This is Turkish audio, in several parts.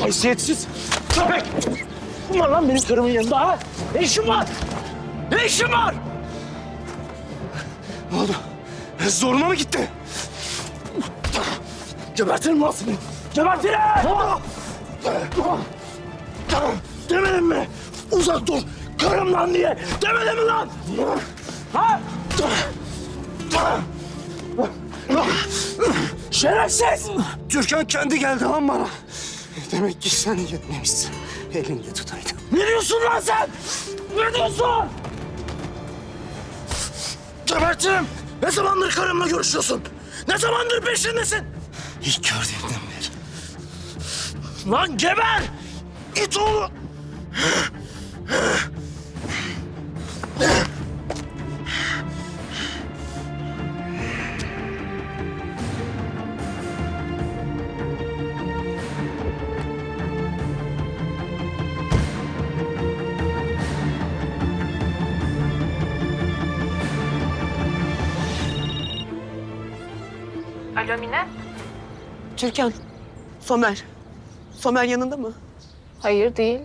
Haysiyetsiz köpek. Kim lan benim karımın yanında ha? Ne işin var? Ne işin var? Ne oldu? Zoruna mı gitti? Gebertirim lan seni. Gebertirim! Demedim mi? Uzak dur. Karımdan diye. Demedim mi lan? Ha? Şerefsiz! Türkan kendi geldi lan bana. Demek ki sen yetmemişsin. Elinde tutaydın. Ne diyorsun lan sen? Ne diyorsun? Gebertirim. Ne zamandır karımla görüşüyorsun? Ne zamandır peşindesin? İlk gördüğümden beri. Lan geber! İt oğlu! Alo Mine? Türkan, Somer. Somer yanında mı? Hayır değil.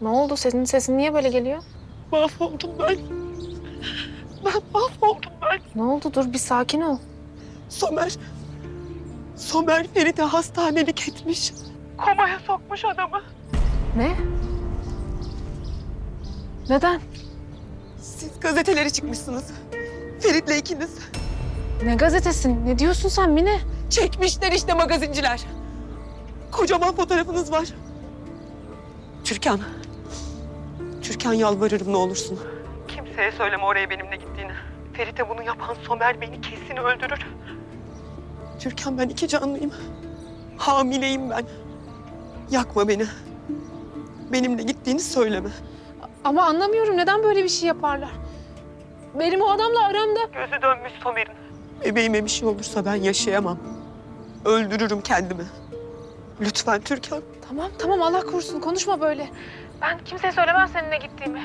Ne oldu? Senin sesin niye böyle geliyor? Mahvoldum ben. Ben mahvoldum ben. Ne oldu? Dur bir sakin ol. Somer. Somer Ferit'i hastanelik etmiş. Komaya sokmuş adamı. Ne? Neden? Siz gazetelere çıkmışsınız. Ferit'le ikiniz. Ne gazetesin? Ne diyorsun sen Mine? Çekmişler işte magazinciler. Kocaman fotoğrafınız var. Türkan. Türkan yalvarırım ne olursun. Kimseye söyleme oraya benimle gittiğini. Ferit'e bunu yapan Somer beni kesin öldürür. Türkan ben iki canlıyım. Hamileyim ben. Yakma beni. Benimle gittiğini söyleme. Ama anlamıyorum neden böyle bir şey yaparlar? Benim o adamla aramda... Gözü dönmüş Somer'in. Bebeğime bir şey olursa ben yaşayamam. Öldürürüm kendimi. Lütfen Türkan. Tamam tamam Allah korusun konuşma böyle. Ben kimseye söylemem seninle gittiğimi.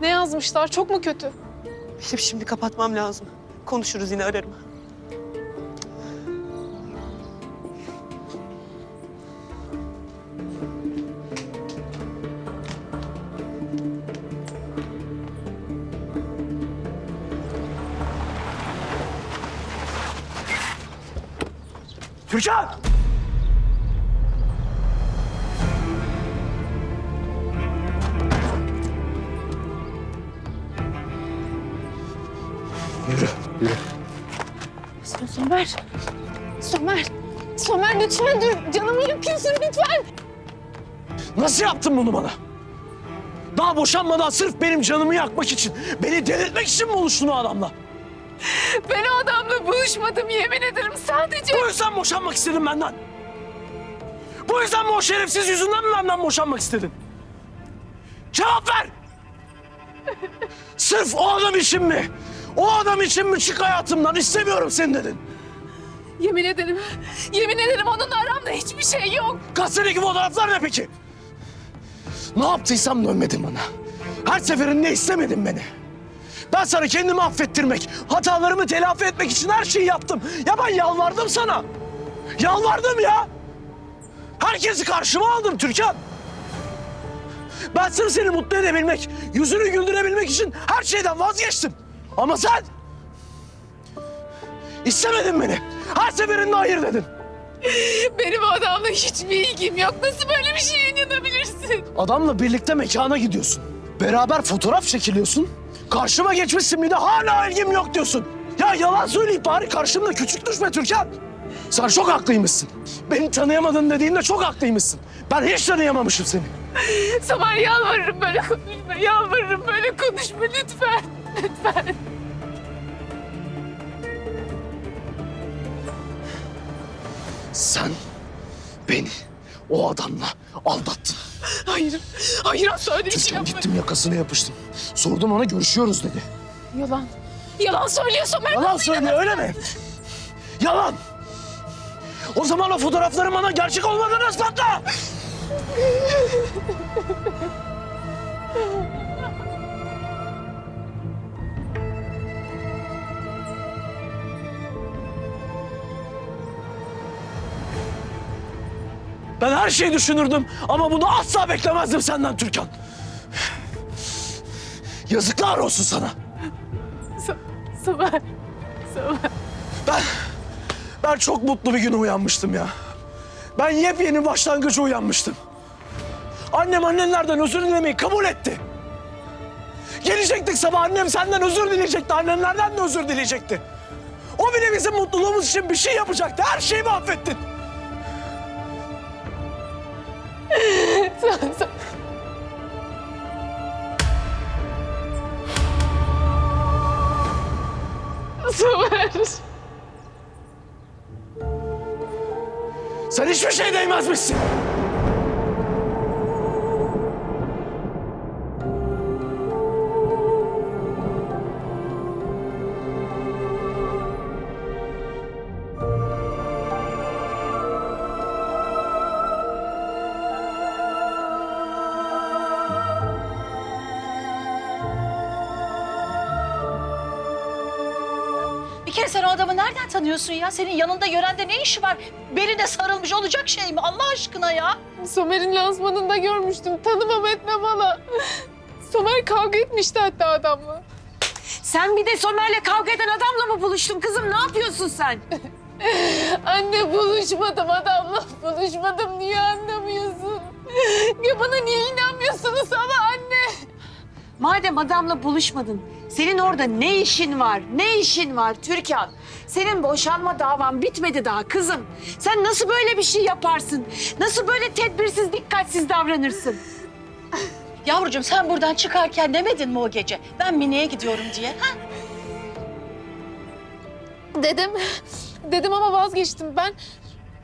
Ne yazmışlar? Çok mu kötü? Benim şimdi kapatmam lazım. Konuşuruz yine ararım. Türkan! Yürü, yürü. Somer. Somer. Somer lütfen dur. Canımı yakıyorsun lütfen. Nasıl yaptın bunu bana? Daha boşanmadan sırf benim canımı yakmak için, beni delirtmek için mi buluştun o adamla? Ben o adamla buluşmadım yemin ederim sadece. Bu yüzden boşanmak istedim benden. Bu yüzden mi o şerefsiz yüzünden mi benden boşanmak istedin? Cevap ver! Sırf o adam için mi? O adam için mi çık hayatımdan? İstemiyorum seni dedin. Yemin ederim. Yemin ederim onunla aramda hiçbir şey yok. Gazetedeki fotoğraflar ne peki? Ne yaptıysam dönmedin bana. Her seferinde istemedin beni. Ben sana kendimi affettirmek, hatalarımı telafi etmek için her şeyi yaptım. Ya ben yalvardım sana. Yalvardım ya. Herkesi karşıma aldım Türkan. Ben sırf seni mutlu edebilmek, yüzünü güldürebilmek için her şeyden vazgeçtim. Ama sen... istemedin beni. Her seferinde hayır dedin. Benim o adamla hiçbir ilgim yok. Nasıl böyle bir şeye inanabilirsin? Adamla birlikte mekana gidiyorsun. Beraber fotoğraf çekiliyorsun. Karşıma geçmişsin bir de hala ilgim yok diyorsun. Ya yalan söyleyip bari karşımda küçük düşme Türkan. Sen çok haklıymışsın. Beni tanıyamadın dediğinde çok haklıymışsın. Ben hiç tanıyamamışım seni. Somer yalvarırım böyle konuşma. Yalvarırım böyle konuşma lütfen. Lütfen. Sen beni o adamla aldattın. Hayır. Hayır asla öyle bir şey yapmadım. gittim yakasına yapıştım. Sordum ona görüşüyoruz dedi. Yalan. Yalan söylüyor Somer. Yalan söylüyor öyle mi? Yalan. O zaman o fotoğrafların bana gerçek olmadığını ispatla. Ben her şeyi düşünürdüm ama bunu asla beklemezdim senden Türkan. Yazıklar olsun sana. Somer. Somer. Ben, ben çok mutlu bir güne uyanmıştım ya. Ben yepyeni başlangıca uyanmıştım. Annem annenlerden özür dilemeyi kabul etti. Gelecektik sabah annem senden özür dileyecekti, annemlerden de özür dileyecekti. O bile bizim mutluluğumuz için bir şey yapacaktı. Her şeyi mahvettin. Somer. Sen hiçbir şey değmezmişsin. Kere sen o adamı nereden tanıyorsun ya? Senin yanında yörende ne işi var? Beline sarılmış olacak şey mi? Allah aşkına ya. Somer'in lansmanında görmüştüm. Tanımam etmem hala. Somer kavga etmişti hatta adamla. Sen bir de Somer'le kavga eden adamla mı buluştun kızım? Ne yapıyorsun sen? Anne buluşmadım adamla. Buluşmadım. Niye anlamıyorsun? Ya bana niye? Madem adamla buluşmadın, senin orada ne işin var? Ne işin var Türkan? Senin boşanma davan bitmedi daha kızım. Sen nasıl böyle bir şey yaparsın? Nasıl böyle tedbirsiz, dikkatsiz davranırsın? Yavrucuğum sen buradan çıkarken demedin mi o gece? Ben Mine'ye gidiyorum diye. Ha? Dedim. Dedim ama vazgeçtim. Ben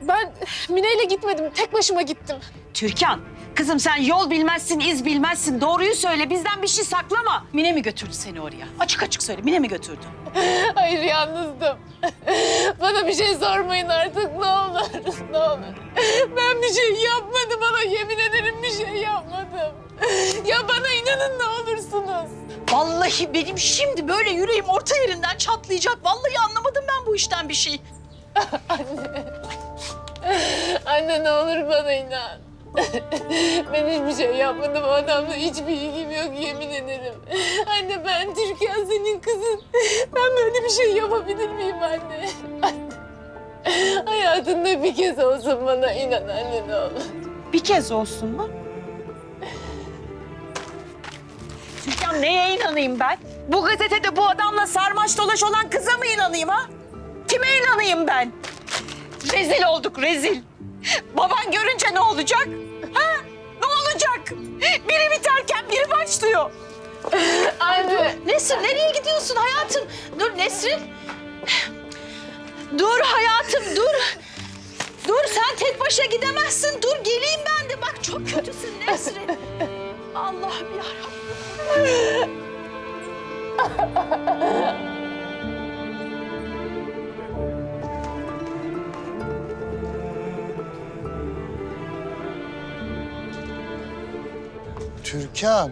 ben Mine ile gitmedim. Tek başıma gittim. Türkan, kızım sen yol bilmezsin, iz bilmezsin. Doğruyu söyle, bizden bir şey saklama. Mine mi götürdü seni oraya? Açık açık söyle, Mine mi götürdü? Hayır yalnızdım. Bana bir şey sormayın artık ne olur. Ne olur. Ben bir şey yapmadım bana yemin ederim bir şey yapmadım. Ya bana inanın ne olursunuz. Vallahi benim şimdi böyle yüreğim orta yerinden çatlayacak. Vallahi anlamadım ben bu işten bir şey. Anne ne olur bana inan. Ben hiçbir şey yapmadım. O adamla hiçbir ilgim yok yemin ederim. Anne ben Türkan senin kızın. Ben böyle bir şey yapabilir miyim anne? Anne. Hayatında bir kez olsun bana inan anne ne olur. Bir kez olsun mu? Türkan neye inanayım ben? Bu gazetede bu adamla sarmaş dolaş olan kıza mı inanayım ha? Kime inanayım ben? Rezil olduk rezil. Baban görünce ne olacak? Ha? Ne olacak? Biri biterken biri başlıyor. Anne. Nesrin nereye gidiyorsun hayatım? Dur Nesrin. Dur hayatım dur. Dur sen tek başına gidemezsin. Dur geleyim ben de. Bak çok kötüsün Nesrin. Allah'ım yarabbim. Türkan.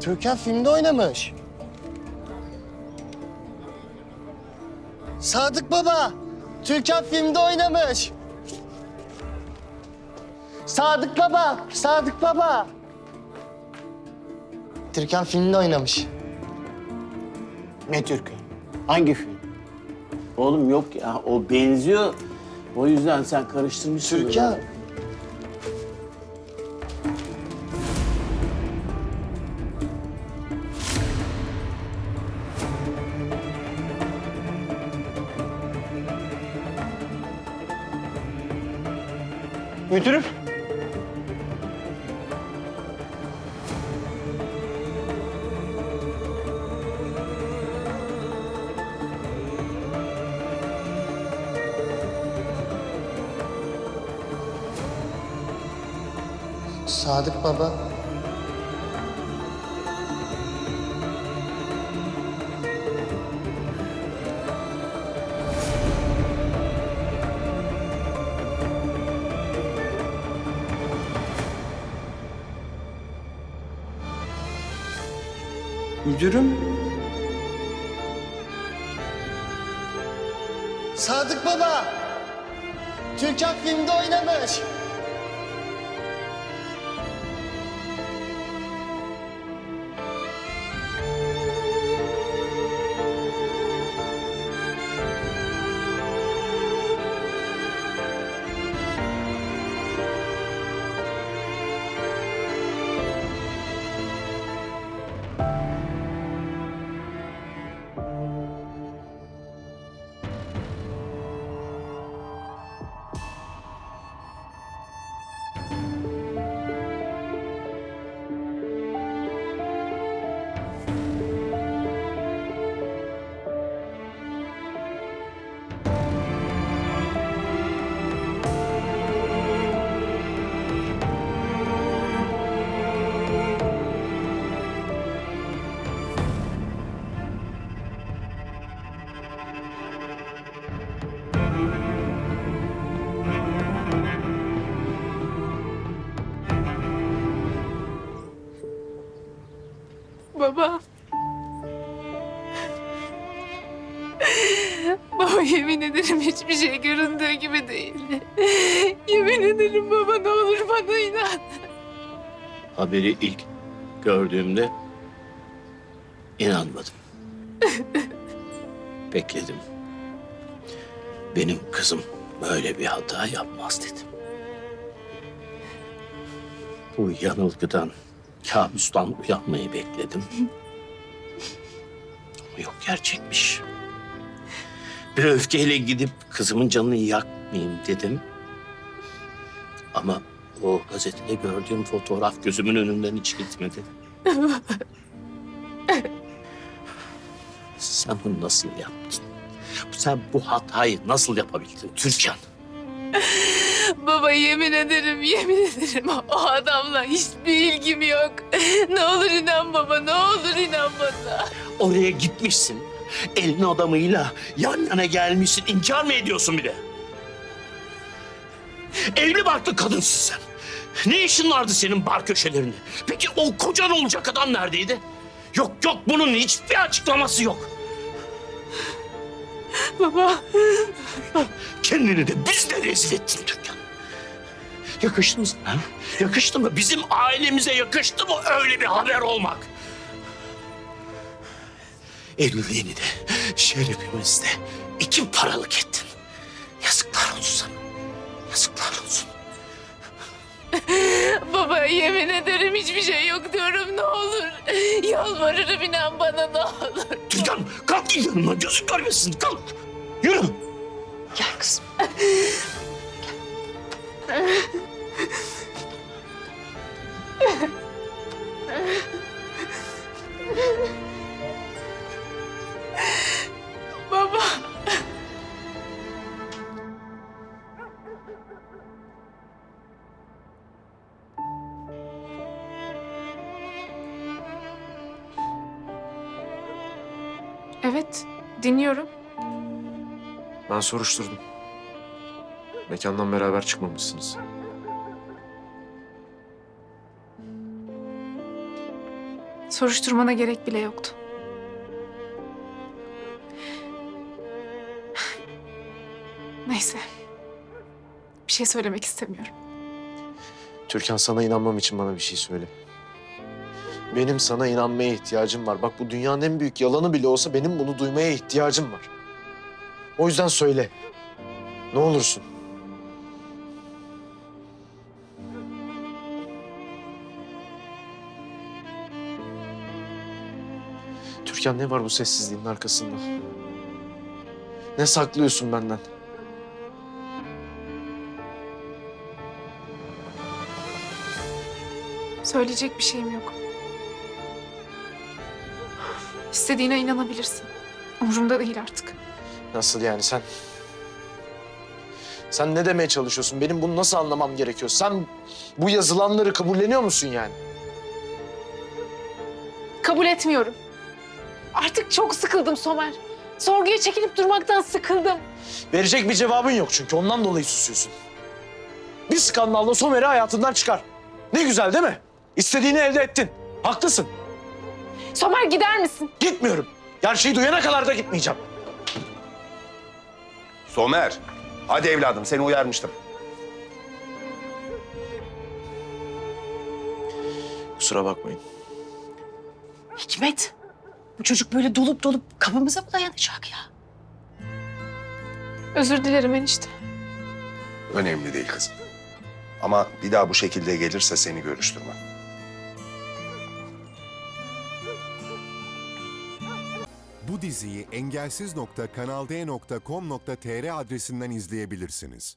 Türkan filmde oynamış. Sadık Baba. Türkan filmde oynamış. Sadık Baba. Sadık Baba. Türkan filmde oynamış. Ne Türk? Hangi film? Oğlum yok ya, o benziyor. O yüzden sen karıştırmışsın. Türkan. Müdürüm. Sadık Baba. Müdürüm. Sadık Baba. Türkan filmde oynamış. Baba. Baba yemin ederim hiçbir şey göründüğü gibi değil. Yemin ederim baba ne olur bana inan. Haberi ilk gördüğümde inanmadım. Bekledim. Benim kızım böyle bir hata yapmaz dedim. Bu yanılgıdan, kabustan uyanmayı bekledim. Ama yok gerçekmiş. Bir öfkeyle gidip kızımın canını yakmayayım dedim. Ama o gazetede gördüğüm fotoğraf gözümün önünden hiç gitmedi. Sen bunu nasıl yaptın? Sen bu hatayı nasıl yapabildin Türkan? Baba yemin ederim, yemin ederim o adamla hiçbir ilgim yok. Ne olur inan baba, ne olur inan bana. Oraya gitmişsin. Elin adamıyla yan yana gelmişsin. İnkar mı ediyorsun bir de? Evli barklı kadınsın sen. Ne işin vardı senin bar köşelerinde? Peki o kocan olacak adam neredeydi? Yok yok bunun hiçbir açıklaması yok. Baba, Kendini de biz de rezil ettin Türkan. Yakıştı mı sana? ha? Yakıştı mı? Bizim ailemize yakıştı mı öyle bir haber olmak? Evliliğini de, şerefimizi de iki paralık ettin. Yazıklar olsun sana. Yazıklar olsun. baba yemin ederim hiçbir şey yok diyorum ne olur. Yalvarırım inan bana ne olur. Türkan kalk yanıma gözün görmesin kalk. Yürü. Gel kızım. Baba. Evet, dinliyorum. Ben soruşturdum. Mekandan beraber çıkmamışsınız. Soruşturmana gerek bile yoktu. Neyse. Bir şey söylemek istemiyorum. Türkan sana inanmam için bana bir şey söyle. Benim sana inanmaya ihtiyacım var. Bak bu dünyanın en büyük yalanı bile olsa benim bunu duymaya ihtiyacım var. O yüzden söyle. Ne olursun. Türkan ne var bu sessizliğin arkasında? Ne saklıyorsun benden? Söyleyecek bir şeyim yok. İstediğine inanabilirsin. Umurumda değil artık. Nasıl yani sen? Sen ne demeye çalışıyorsun? Benim bunu nasıl anlamam gerekiyor? Sen bu yazılanları kabulleniyor musun yani? Kabul etmiyorum. Artık çok sıkıldım Somer. Sorguya çekilip durmaktan sıkıldım. Verecek bir cevabın yok çünkü ondan dolayı susuyorsun. Bir skandalla Somer'i hayatından çıkar. Ne güzel değil mi? İstediğini elde ettin. Haklısın. Somer gider misin? Gitmiyorum. Gerçeği duyana kadar da gitmeyeceğim. Somer, Hadi evladım seni uyarmıştım. Kusura bakmayın. Hikmet, bu çocuk böyle dolup dolup kapımıza mı dayanacak ya? Özür dilerim enişte. Önemli değil kızım. Ama bir daha bu şekilde gelirse seni görüştürmem. Bu diziyi engelsiz.kanalde.com.tr adresinden izleyebilirsiniz.